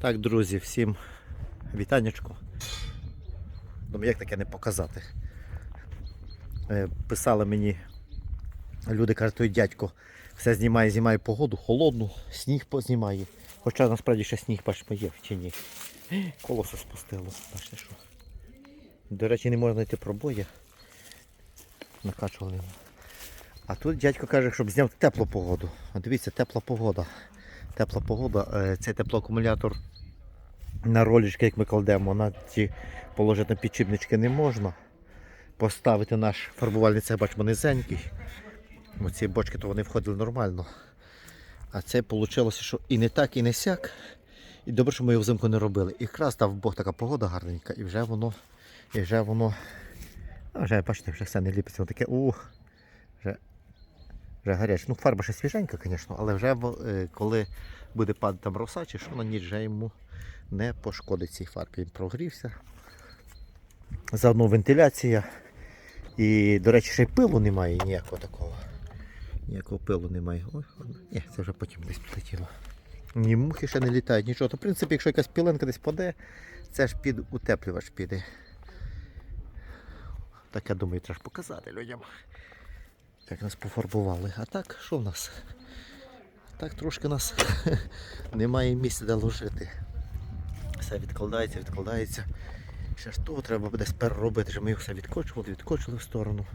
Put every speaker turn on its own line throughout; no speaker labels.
Так, друзі, всім вітанечко. Думаю, як таке не показати. Е, Писали мені люди, кажуть, той дядько все знімає, знімає погоду, холодну, сніг познімає. Хоча насправді ще сніг бачимо є чи ні. Колесо спустило, бачите що. До речі, не можна знайти пробої. Накачували. А тут дядько каже, щоб зняти теплу погоду. А дивіться, тепла погода. Тепла погода. Е, Цей теплоакумулятор на ролічки, як ми кладемо, на ці положити на підчіпнички не можна. Поставити наш фарбувальний цех, бачимо, низенький. Оці бочки то вони входили нормально. А це вийшло, що і не так, і не сяк. І добре, що ми його взимку не робили. І якраз дав Бог така погода гарненька, і вже воно, і вже воно. А вже бачите, вже все не ліпиться. Воно таке, ух, вже гаряче. Ну, фарба ще свіженька, звісно, але вже е, коли буде падати там роса, чи що на ніч вже йому не пошкодить цій фарбі. Він прогрівся. Заодно вентиляція. І, до речі, ще й пилу немає ніякого такого. Ніякого пилу немає. Ой, ні, це вже потім десь прилетіло. Ні мухи ще не літають, нічого. То, в принципі, якщо якась піленка десь паде, це ж під утеплювач піде. Так я думаю, треба показати людям. Як нас пофарбували. А так, що в нас? Так трошки нас немає місця де ложити. Все відкладається, відкладається. Ще ж того треба десь переробити, що ми його все відкочували, відкочили в сторону.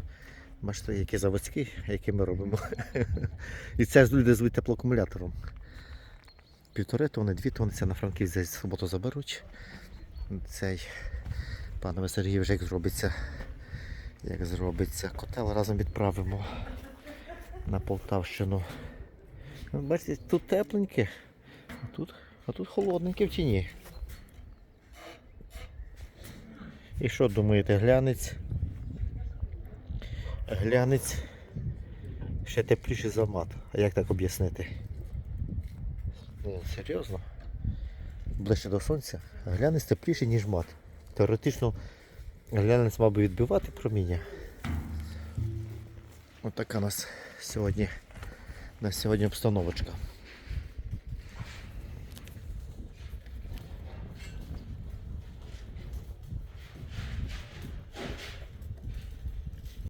Бачите, які заводські, які ми робимо. І це люди звуть теплоакумулятором. Півтори тонни, дві тонни, це на Франківськ за суботу заберуть. Цей панове Сергій вже як зробиться. Як зробиться. Котел разом відправимо на Полтавщину. Ну, Бачите, тут тепленьке, а тут, а тут холодненьке в тіні. І що думаєте, глянець? Глянець ще тепліше за мат. А як так об'яснити? Ну, серйозно? Ближче до сонця. Глянець тепліший, ніж мат. Теоретично глянець би відбивати проміння. Ось така у нас сьогодні на сьогодні обстановочка.